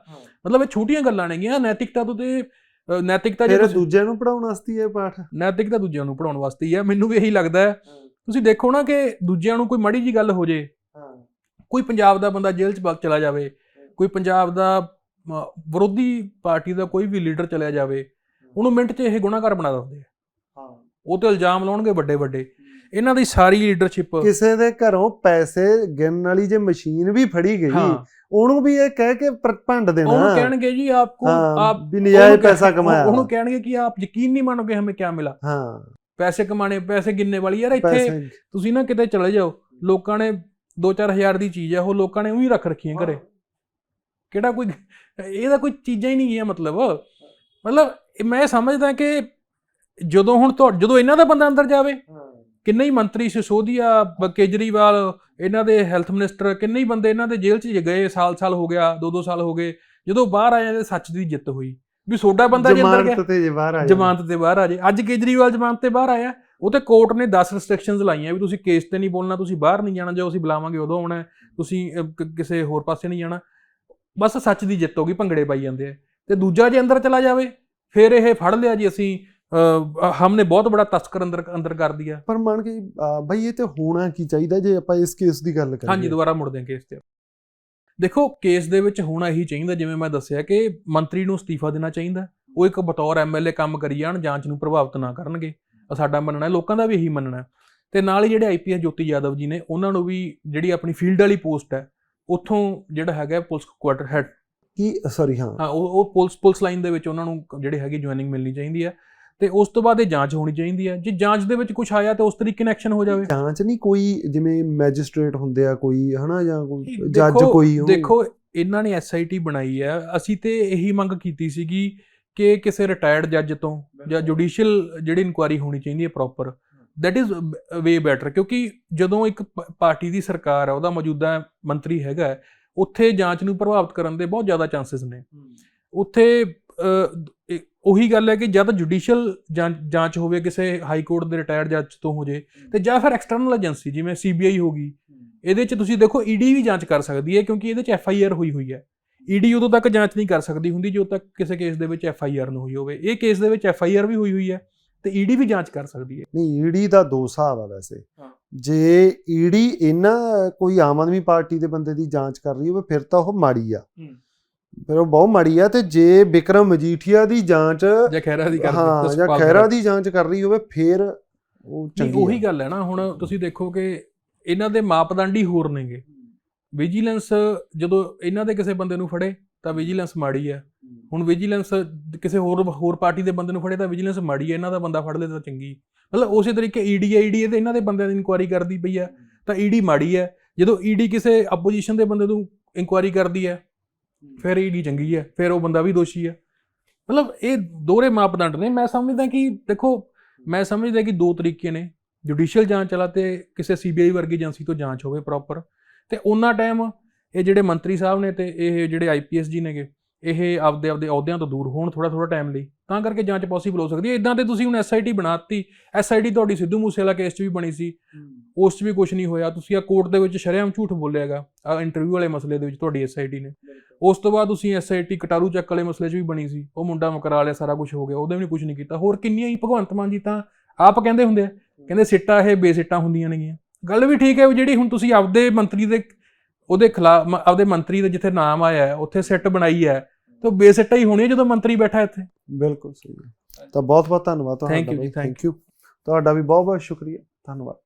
ਮਤਲਬ ਇਹ ਛੋਟੀਆਂ ਗੱਲਾਂ ਨੇਗੀਆਂ ਨੈਤਿਕਤਾ ਤੋਂ ਤੇ ਨੈਤਿਕਤਾ ਜੇ
ਦੂਜਿਆਂ ਨੂੰ ਪੜਾਉਣ ਵਾਸਤੇ ਹੀ ਇਹ ਪਾਠ?
ਨੈਤਿਕਤਾ ਦੂਜਿਆਂ ਨੂੰ ਪੜਾਉਣ ਵਾਸਤੇ ਹੀ ਆ ਮੈਨੂੰ ਵੀ ਇਹੀ ਲੱਗਦਾ ਹੈ। ਤੁਸੀਂ ਦੇਖੋ ਨਾ ਕਿ ਦੂਜਿਆਂ ਨੂੰ ਕੋਈ ਮਾੜੀ ਜੀ ਗੱਲ ਹੋ ਜੇ ਕੋਈ ਪੰਜਾਬ ਦਾ ਬੰਦਾ ਜੇਲ੍ਹ 'ਚ ਵਗ ਚਲਾ ਜਾਵੇ ਕੋਈ ਪੰਜਾਬ ਦਾ ਵਿਰੋਧੀ ਪਾਰਟੀ ਦਾ ਕੋਈ ਵੀ ਲੀਡਰ ਚਲਿਆ ਜਾਵੇ ਉਹਨੂੰ ਮਿੰਟ 'ਚ ਇਹ ਗੁਨਾਹਗਰ ਬਣਾ ਦਿੰਦੇ ਆ। ਹਾਂ। ਉਹ ਤੇ ਇਲਜ਼ਾਮ ਲਾਉਣਗੇ ਵੱਡੇ ਵੱਡੇ ਇਹਨਾਂ ਦੀ ਸਾਰੀ ਲੀਡਰਸ਼ਿਪ
ਕਿਸੇ ਦੇ ਘਰੋਂ ਪੈਸੇ ਗਿਣਨ ਵਾਲੀ ਜੇ ਮਸ਼ੀਨ ਵੀ ਫੜੀ ਗਈ ਉਹਨੂੰ ਵੀ ਇਹ ਕਹਿ ਕੇ ਭੰਡ ਦੇਣਾ।
ਉਹਨੂੰ ਕਹਿਣਗੇ ਜੀ ਆਪਕੋ ਆਪ
ਵੀ ਨਜਾਇਜ਼ ਪੈਸਾ ਕਮਾਇਆ।
ਉਹਨੂੰ ਕਹਿਣਗੇ ਕਿ ਆਪ ਯਕੀਨ ਨਹੀਂ ਮਾਣੋਗੇ ਹਮੇ ਕੀ ਮਿਲਾ।
ਹਾਂ।
ਪੈਸੇ ਕਮਾਣੇ ਪੈਸੇ ਗਿਣਨੇ ਵਾਲੀ ਯਾਰ ਇੱਥੇ ਤੁਸੀਂ ਨਾ ਕਿਤੇ ਚਲੇ ਜਾਓ। ਲੋਕਾਂ ਨੇ 2-4000 ਦੀ ਚੀਜ਼ ਹੈ ਉਹ ਲੋਕਾਂ ਨੇ ਉਹੀ ਰੱਖ ਰੱਖੀ ਹੈ ਘਰੇ। ਕਿਹੜਾ ਕੋਈ ਇਹਦਾ ਕੋਈ ਚੀਜ਼ਾਂ ਹੀ ਨਹੀਂ ਹੈ ਮਤਲਬ। ਮਤਲਬ ਮੈਂ ਸਮਝਦਾ ਕਿ ਜਦੋਂ ਹੁਣ ਤੁਹਾ- ਜਦੋਂ ਇਹਨਾਂ ਦਾ ਬੰਦਾ ਅੰਦਰ ਜਾਵੇ ਕਿੰਨੇ ਹੀ ਮੰਤਰੀ ਸਿਸੋਦੀਆ ਕੇਜਰੀਵਾਲ ਇਹਨਾਂ ਦੇ ਹੈਲਥ ਮਿਨਿਸਟਰ ਕਿੰਨੇ ਹੀ ਬੰਦੇ ਇਹਨਾਂ ਦੇ ਜੇਲ੍ਹ 'ਚ ਗਏ ਸਾਲ-ਸਾਲ ਹੋ ਗਿਆ 2-2 ਸਾਲ ਹੋ ਗਏ ਜਦੋਂ ਬਾਹਰ ਆਏ ਤੇ ਸੱਚ ਦੀ ਜਿੱਤ ਹੋਈ। ਵੀ ਸੋਡਾ ਬੰਦਾ ਜੇ ਅੰਦਰ ਗਿਆ
ਜ਼ਮਾਨਤ ਤੇ ਜੇ ਬਾਹਰ ਆ ਜਾਣਾ।
ਜ਼ਮਾਨਤ ਤੇ ਬਾਹਰ ਆ ਜੇ। ਅੱਜ ਕੇਜਰੀਵਾਲ ਜ਼ਮਾਨਤ ਤੇ ਬਾਹਰ ਆਇਆ ਉਹ ਤੇ ਕੋਰਟ ਨੇ 10 ਰੈਸਟ੍ਰਿਕਸ਼ਨਸ ਲਾਈਆਂ ਵੀ ਤੁਸੀਂ ਕੇਸ ਤੇ ਨਹੀਂ ਬੋਲਣਾ ਤੁਸੀਂ ਬਾਹਰ ਨਹੀਂ ਜਾਣਾ ਜੋ ਅਸੀਂ ਬੁਲਾਵਾਂਗੇ ਉਦੋਂ ਆਉਣਾ ਤੁਸੀਂ ਕਿਸੇ ਹੋਰ ਪਾਸੇ ਨਹੀਂ ਜਾਣਾ। ਬਸ ਸੱਚ ਦੀ ਜਿੱਤ ਹੋ ਗਈ ਭੰਗੜੇ ਪਾਈ ਜਾਂਦੇ ਆ। ਤੇ ਦੂਜਾ ਜੇ ਅੰਦਰ ਚਲਾ ਜਾਵੇ ਫਿਰ ਇਹ ਫੜ ਲਿਆ ਜੀ ਅਸੀਂ ਹਮਨੇ ਬਹੁਤ ਬੜਾ ਤਸਕਰ ਅੰਦਰ ਅੰਦਰ ਕਰ ਦਿਆ।
ਪਰ ਮੰਨ ਕੇ ਬਈ ਇਹ ਤੇ ਹੋਣਾ ਕੀ ਚਾਹੀਦਾ ਜੇ ਆਪਾਂ ਇਸ ਕੇਸ ਦੀ ਗੱਲ ਕਰੀਏ।
ਹਾਂਜੀ ਦੁਬਾਰਾ ਮੁੜਦੇ ਹਾਂ ਕੇਸ ਤੇ। ਦੇਖੋ ਕੇਸ ਦੇ ਵਿੱਚ ਹੋਣਾ ਇਹੀ ਚਾਹੀਦਾ ਜਿਵੇਂ ਮੈਂ ਦੱਸਿਆ ਕਿ ਮੰਤਰੀ ਨੂੰ ਅਸਤੀਫਾ ਦੇਣਾ ਚਾਹੀਦਾ। ਉਹ ਇੱਕ ਬਤੌਰ ਐਮਐਲਏ ਕੰਮ ਕਰੀ ਜਾਣ ਜਾਂਚ ਨੂੰ ਪ੍ਰਭਾਵਿਤ ਨਾ ਕਰਨਗੇ। ਸਾਡਾ ਮੰਨਣਾ ਹੈ ਲੋਕਾਂ ਦਾ ਵੀ ਇਹੀ ਮੰਨਣਾ ਤੇ ਨਾਲ ਹੀ ਜਿਹੜੇ ਆਈਪੀਐਸ ਜੋਤੀ ਯਾਦਵ ਜੀ ਨੇ ਉਹਨਾਂ ਨੂੰ ਵੀ ਜਿਹੜੀ ਆਪਣੀ ਫੀਲਡ ਵਾਲੀ ਪੋਸਟ ਹੈ ਉੱਥੋਂ ਜਿਹੜਾ ਹੈਗਾ ਪੁਲਿਸ ਕੁਆਟਰ ਹੈਡ
ਕੀ ਸੌਰੀ ਹਾਂ।
ਹਾਂ ਉਹ ਉਹ ਪੁਲਿਸ ਪੁਲਿਸ ਲਾਈਨ ਦੇ ਵਿੱਚ ਉਹਨਾਂ ਨੂੰ ਜਿਹੜੇ ਹੈਗੀ ਜੁਆਇਨਿੰਗ ਮਿਲਣੀ ਚਾਹੀਦੀ ਹੈ ਤੇ ਉਸ ਤੋਂ ਬਾਅਦ ਇਹ ਜਾਂਚ ਹੋਣੀ ਚਾਹੀਦੀ ਹੈ ਜੇ ਜਾਂਚ ਦੇ ਵਿੱਚ ਕੁਝ ਆਇਆ ਤਾਂ ਉਸ ਤਰੀਕੇ ਨਾਲ ਐਕਸ਼ਨ ਹੋ ਜਾਵੇ।
ਜਾਂਚ ਨਹੀਂ ਕੋਈ ਜਿਵੇਂ ਮੈਜਿਸਟ੍ਰੇਟ ਹੁੰਦੇ ਆ ਕੋਈ ਹਨਾ ਜਾਂ ਕੋਈ ਜੱਜ ਕੋਈ ਉਹ-
ਦੇਖੋ ਇਹਨਾਂ ਨੇ ਐਸਆਈਟੀ ਬਣਾਈ ਹੈ ਅਸੀਂ ਤੇ ਇਹੀ ਮੰਗ ਕੀਤੀ ਸੀਗੀ ਕਿ ਕਿਸੇ ਰਿਟਾਇਰਡ ਜੱਜ ਤੋਂ ਜਾਂ ਜੁਡੀਸ਼ੀਅਲ ਜਿਹੜੀ ਇਨਕੁਆਰੀ ਹੋਣੀ ਚਾਹੀਦੀ ਹੈ proper that is way better ਕਿਉਂਕਿ ਜਦੋਂ ਇੱਕ ਪਾਰਟੀ ਦੀ ਸਰਕਾਰ ਹੈ ਉਹਦਾ ਮੌਜੂਦਾ ਮੰਤਰੀ ਹੈਗਾ ਉੱਥੇ ਜਾਂਚ ਨੂੰ ਪ੍ਰਭਾਵਿਤ ਕਰਨ ਦੇ ਬਹੁਤ ਜ਼ਿਆਦਾ ਚਾਂਸਸ ਨੇ। ਉੱਥੇ ਉਹੀ ਗੱਲ ਹੈ ਕਿ ਜਾਂ ਤਾਂ ਜੁਡੀਸ਼ੀਅਲ ਜਾਂਚ ਹੋਵੇ ਕਿਸੇ ਹਾਈ ਕੋਰਟ ਦੇ ਰਿਟਾਇਰਡ ਜੱਜ ਤੋਂ ਹੋ ਜੇ ਤੇ ਜਾਂ ਫਿਰ ਐਕਸਟਰਨਲ ਏਜੰਸੀ ਜਿਵੇਂ ਸੀਬੀਆਈ ਹੋਗੀ ਇਹਦੇ 'ਚ ਤੁਸੀਂ ਦੇਖੋ ਈਡੀ ਵੀ ਜਾਂਚ ਕਰ ਸਕਦੀ ਹੈ ਕਿਉਂਕਿ ਇਹਦੇ 'ਚ ਐਫ ਆਈ ਆਰ ਹੋਈ ਹੋਈ ਹੈ। ਈਡੀ ਉਦੋਂ ਤੱਕ ਜਾਂਚ ਨਹੀਂ ਕਰ ਸਕਦੀ ਹੁੰਦੀ ਜਦੋਂ ਤੱਕ ਕਿਸੇ ਕੇਸ ਦੇ ਵਿੱਚ ਐਫ ਆਈ ਆਰ ਨਾ ਹੋਈ ਹੋਵੇ। ਇਹ ਕੇਸ ਦੇ ਵਿੱਚ ਐਫ ਆਈ ਆਰ ਵੀ ਹੋਈ ਹੋਈ ਹੈ ਤੇ ਈਡੀ ਵੀ ਜਾਂਚ ਕਰ ਸਕਦੀ ਹੈ।
ਨਹੀਂ ਈਡੀ ਦਾ ਦੋ ਹਿਸਾਬ ਆ ਵੈਸੇ।
ਹਾਂ।
ਜੇ ਈਡੀ ਇਹਨਾਂ ਕੋਈ ਆਮ ਆਦਮੀ ਪਾਰਟੀ ਦੇ ਬੰਦੇ ਦੀ ਜਾਂਚ ਕਰ ਰਹੀ ਹੋਵੇ ਫਿਰ ਤਾਂ ਉਹ ਮਾੜੀ ਆ। ਫਿਰ ਉਹ ਬਹੁਤ ਮਾੜੀ ਆ ਤੇ ਜੇ ਵਿਕਰਮ ਮਜੀਠੀਆ ਦੀ ਜਾਂਚ
ਜਾਂ ਖੈਰਾ ਦੀ ਕਰਦੇ
ਹਾਂ ਜਾਂ ਖੈਰਾ। ਦੀ ਜਾਂਚ ਕਰ ਰਹੀ ਹੋਵੇ ਫਿਰ ਉਹ ਚੰਗੀ
ਉਹੀ। ਗੱਲ ਹੈ ਨਾ ਹੁਣ ਤੁਸੀਂ ਦੇਖੋ ਕਿ ਇਹਨਾਂ ਦੇ ਮਾਪਦੰਡ ਹੀ ਹੋਰ ਨੇਗੇ ਵਿਜੀਲੈਂਸ ਜਦੋਂ ਇਹਨਾਂ ਦੇ ਕਿਸੇ ਬੰਦੇ ਨੂੰ ਫੜੇ ਤਾਂ ਵਿਜੀਲੈਂਸ ਮਾੜੀ ਹੈ। ਹੁਣ ਵਿਜੀਲੈਂਸ ਕਿਸੇ ਹੋਰ ਹੋਰ ਪਾਰਟੀ ਦੇ ਬੰਦੇ ਨੂੰ ਫੜੇ ਤਾਂ ਵਿਜੀਲੈਂਸ ਮਾੜੀ ਹੈ ਇਹਨਾਂ ਦਾ ਬੰਦਾ ਫੜ ਲੇ ਤਾਂ ਚੰਗੀ। ਮਤਲਬ ਉਸੇ ਤਰੀਕੇ ਈਡੀ ਆਈਡੀ ਤੇ ਇਹਨਾਂ ਦੇ ਬੰਦਿਆਂ ਦੀ ਇਨਕੁਆਇਰੀ ਕਰਦੀ ਪਈ ਹੈ। ਤਾਂ ਈਡੀ ਮਾੜੀ ਹੈ। ਜਦੋਂ ਈਡੀ ਕਿਸੇ ਆਪੋਜੀਸ਼ਨ ਦੇ ਬੰਦੇ ਨੂੰ ਇਨਕੁਆਇਰੀ ਕਰਦੀ ਹੈ ਫਿਰ ਈਡੀ ਚੰਗੀ ਹੈ ਫਿਰ ਉਹ ਬੰਦਾ ਵੀ ਦੋਸ਼ੀ ਹੈ। ਮਤਲਬ ਇਹ ਦੋਹਰੇ ਮਾਪਦੰਡ ਨੇ। ਮੈਂ ਸਮਝਦਾ ਕਿ ਦੇਖੋ ਮੈਂ ਸਮਝਦਾ ਕਿ ਦੋ ਤਰੀਕੇ ਨੇ। ਜੁਡੀਸ਼ੀਅਲ ਜਾਂਚ ਵਾਲਾ ਤੇ ਕਿਸੇ ਸੀਬੀਆਈ ਵਰਗੀ ਏਜੰਸੀ ਤੋਂ ਜਾਂਚ ਹੋਵੇ ਪ੍ਰੋਪਰ ਤੇ ਉਹਨਾਂ ਟਾਈਮ ਇਹ ਜਿਹੜੇ ਮੰਤਰੀ ਸਾਹਿਬ ਨੇ ਤੇ ਇਹ ਜਿਹੜੇ ਆਈਪੀਐਸ ਜੀ ਨੇਗੇ ਇਹ ਆਪਦੇ ਆਪਦੇ ਅਹੁਦਿਆਂ ਤੋਂ ਦੂਰ ਹੋਣ ਥੋੜਾ ਥੋੜਾ ਟਾਈਮ ਲਈ। ਤਾਂ ਕਰਕੇ ਜਾਂਚ ਪੋਸੀਬਲ ਹੋ ਸਕਦੀ ਹੈ। ਇਦਾਂ ਤੇ ਤੁਸੀਂ ਹੁਣ ਐਸਆਈਟੀ ਬਣਾਤੀ ਐਸਆਈਟੀ ਤੁਹਾਡੀ ਸਿੱਧੂ ਮੂਸੇਵਾਲਾ ਕੇਸ 'ਚ ਵੀ ਬਣੀ ਸੀ। ਉਸ 'ਚ ਵੀ ਕੁਝ ਨਹੀਂ ਹੋਇਆ। ਤੁਸੀਂ ਆ ਕੋਰਟ ਦੇ ਵਿੱਚ ਸ਼ਰੇਆਮ ਝੂਠ ਬੋਲਿਆਗਾ ਆ ਇੰਟਰਵਿਊ ਵਾਲੇ ਮਸਲੇ ਦੇ ਵਿੱਚ ਤੁਹਾਡੀ ਐਸਆਈਟੀ ਨੇ। ਉਸ ਤੋਂ ਬਾਅਦ ਤੁਸੀਂ ਐਸਆਈਟੀ ਕਟਾਰੂ ਚੱਕ ਵਾਲੇ ਮਸਲੇ 'ਚ ਵੀ ਬਣੀ ਸੀ। ਉਹ ਮੁੰਡਾ ਮਕਰਾ ਲਿਆ ਸਾਰਾ ਕੁਝ ਹੋ ਗਿਆ। ਉਹਦੇ ਵੀ ਕੁਝ ਨਹੀਂ ਕੀਤਾ। ਹੋਰ ਕਿੰਨੀਆਂ ਹੀ ਭਗਵੰਤ ਮਾਨ ਜੀ ਤਾਂ ਆਪ ਕਹਿੰਦੇ ਹੁੰਦੇ ਆ। ਕਹਿੰਦੇ ਸਿੱਟਾ ਇਹ ਬੇਸਿੱਟਾਂ ਹੁੰਦੀਆਂ ਨੇਗੀਆਂ। ਗੱਲ ਵੀ ਠੀਕ ਹੈ ਜਿਹੜੀ ਹੁਣ ਤੁਸੀਂ ਆਪਦੇ ਮੰਤਰੀ ਦੇ ਉਹਦੇ ਖਿਲਾਫ ਆਪਦੇ ਮੰਤਰੀ ਦੇ ਜਿੱਥੇ ਨਾਮ ਆਇਆ ਹੈ ਉੱਥੇ ਸਿੱਟ ਬਣਾਈ ਹੈ ਤਾਂ ਬੇਸਿੱਟਾ ਹੀ ਹੋਣੀ ਹੈ ਜਦੋਂ ਮੰਤਰੀ ਬੈਠਾ ਇੱਥੇ।
ਬਿਲਕੁਲ ਸਹੀ। ਤਾਂ ਬਹੁਤ ਬਹੁਤ ਧੰਨਵਾਦ ਤੁਹਾਡਾ ਥੈਂਕ ਯੂ ਤੁਹਾਡਾ ਵੀ ਬਹੁਤ ਬਹੁਤ ਸ਼ੁਕਰੀਆ। ਧੰਨਵਾਦ।